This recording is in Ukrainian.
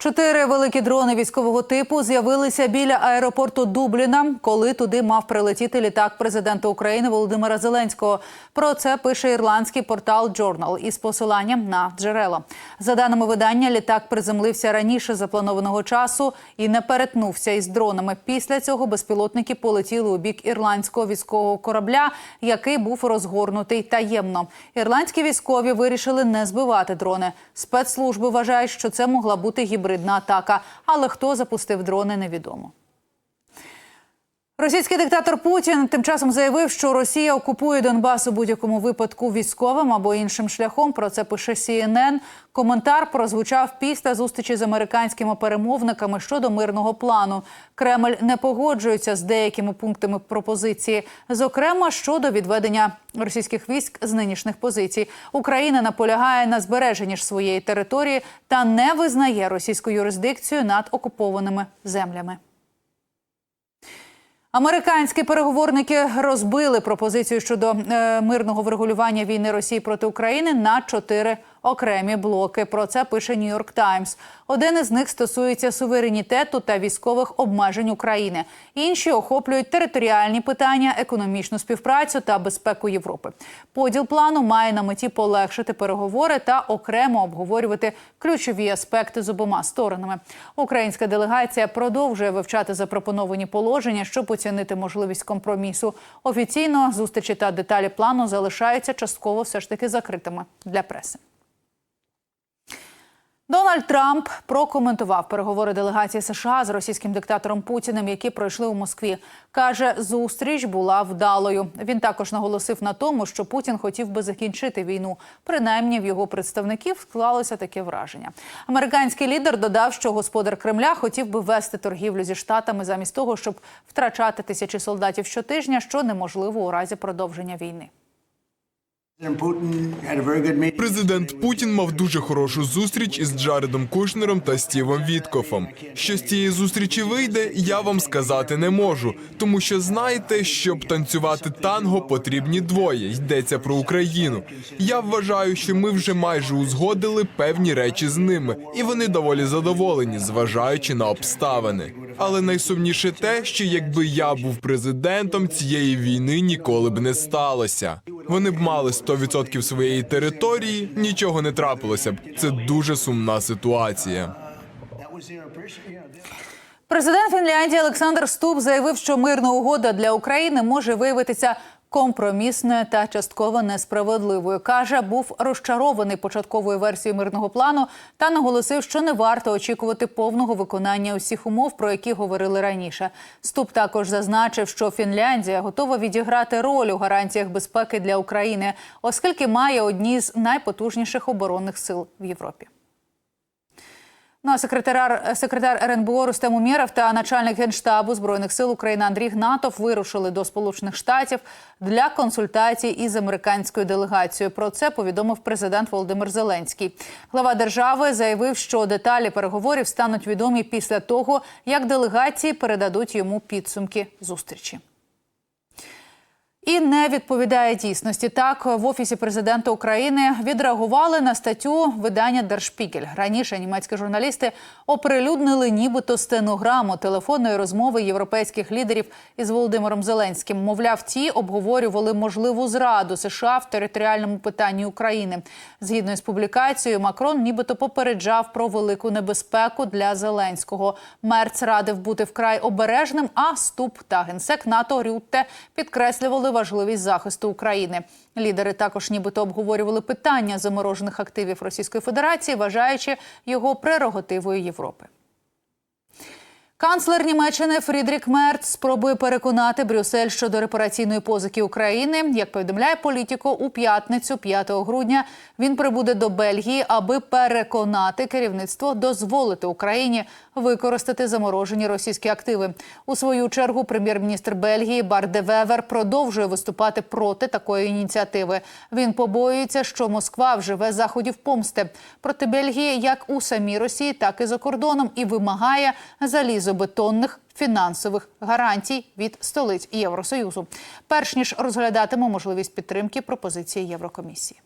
Чотири великі дрони військового типу з'явилися біля аеропорту Дубліна, коли туди мав прилетіти літак президента України Володимира Зеленського. Про це пише ірландський портал Journal із посиланням на джерела. За даними видання, літак приземлився раніше запланованого часу і не перетнувся із дронами. Після цього безпілотники полетіли у бік ірландського військового корабля, який був розгорнутий таємно. Ірландські військові вирішили не збивати дрони. Спецслужби вважають, що це могла бути гібридна атака, але хто запустив дрони, невідомо. Російський диктатор Путін тим часом заявив, що Росія окупує Донбас у будь-якому випадку військовим або іншим шляхом. Про це пише CNN. Коментар прозвучав після зустрічі з американськими перемовниками щодо мирного плану. Кремль не погоджується з деякими пунктами пропозиції, зокрема щодо відведення російських військ з нинішніх позицій. Україна наполягає на збереженні ж своєї території та не визнає російську юрисдикцію над окупованими землями. Американські переговорники розбили пропозицію щодо е, мирного врегулювання війни Росії проти України на чотири окремі блоки. Про це пише Нью-Йорк Таймс. Один із них стосується суверенітету та військових обмежень України. Інші охоплюють територіальні питання, економічну співпрацю та безпеку Європи. Поділ плану має на меті полегшити переговори та окремо обговорювати ключові аспекти з обома сторонами. Українська делегація продовжує вивчати запропоновані положення, щоб оцінити можливість компромісу. Офіційно зустрічі та деталі плану залишаються частково все ж таки закритими для преси. Дональд Трамп прокоментував переговори делегації США з російським диктатором Путіним, які пройшли у Москві. каже, зустріч була вдалою. Він також наголосив на тому, що Путін хотів би закінчити війну. Принаймні в його представників склалося таке враження. Американський лідер додав, що господар Кремля хотів би вести торгівлю зі штатами замість того, щоб втрачати тисячі солдатів щотижня, що неможливо у разі продовження війни. Президент Путін мав дуже хорошу зустріч із Джаредом Кушнером та Стівом Віткофом. Що з цієї зустрічі вийде, я вам сказати не можу, тому що знаєте, щоб танцювати танго, потрібні двоє. Йдеться про Україну. Я вважаю, що ми вже майже узгодили певні речі з ними, і вони доволі задоволені, зважаючи на обставини. Але найсумніше те, що якби я був президентом, цієї війни ніколи б не сталося. Вони б мали 100% своєї території, нічого не трапилося б. Це дуже сумна ситуація. Президент Фінляндії Олександр Ступ заявив, що мирна угода для України може виявитися компромісною та частково несправедливою. каже, був розчарований початковою версією мирного плану та наголосив, що не варто очікувати повного виконання усіх умов, про які говорили раніше. Ступ також зазначив, що Фінляндія готова відіграти роль у гарантіях безпеки для України, оскільки має одні з найпотужніших оборонних сил в Європі. Ну а секретар, секретар РНБО Рустем Умєров та начальник генштабу збройних сил України Андрій Гнатов вирушили до Сполучених Штатів для консультацій із американською делегацією. Про це повідомив президент Володимир Зеленський. Глава держави заявив, що деталі переговорів стануть відомі після того, як делегації передадуть йому підсумки зустрічі. І не відповідає дійсності. Так в офісі президента України відреагували на статтю видання Держпігель. Раніше німецькі журналісти оприлюднили нібито стенограму телефонної розмови європейських лідерів із Володимиром Зеленським. Мовляв, ті обговорювали можливу зраду США в територіальному питанні України. Згідно з публікацією, Макрон нібито попереджав про велику небезпеку для Зеленського. Мерц радив бути вкрай обережним. А ступ та генсек НАТО Рютте підкреслювали важливість захисту України. Лідери також нібито обговорювали питання заморожених активів Російської Федерації, вважаючи його прерогативою Європи. Канцлер Німеччини Фрідрік Мерц спробує переконати Брюссель щодо репараційної позики України. Як повідомляє політико, у п'ятницю, 5 грудня, він прибуде до Бельгії, аби переконати керівництво дозволити Україні використати заморожені російські активи. У свою чергу прем'єр-міністр Бельгії Бар де Вевер продовжує виступати проти такої ініціативи. Він побоюється, що Москва вживе заходів помсти проти Бельгії, як у самій Росії, так і за кордоном, і вимагає залізобетонних фінансових гарантій від столиць Євросоюзу, перш ніж розглядатиме можливість підтримки пропозиції Єврокомісії.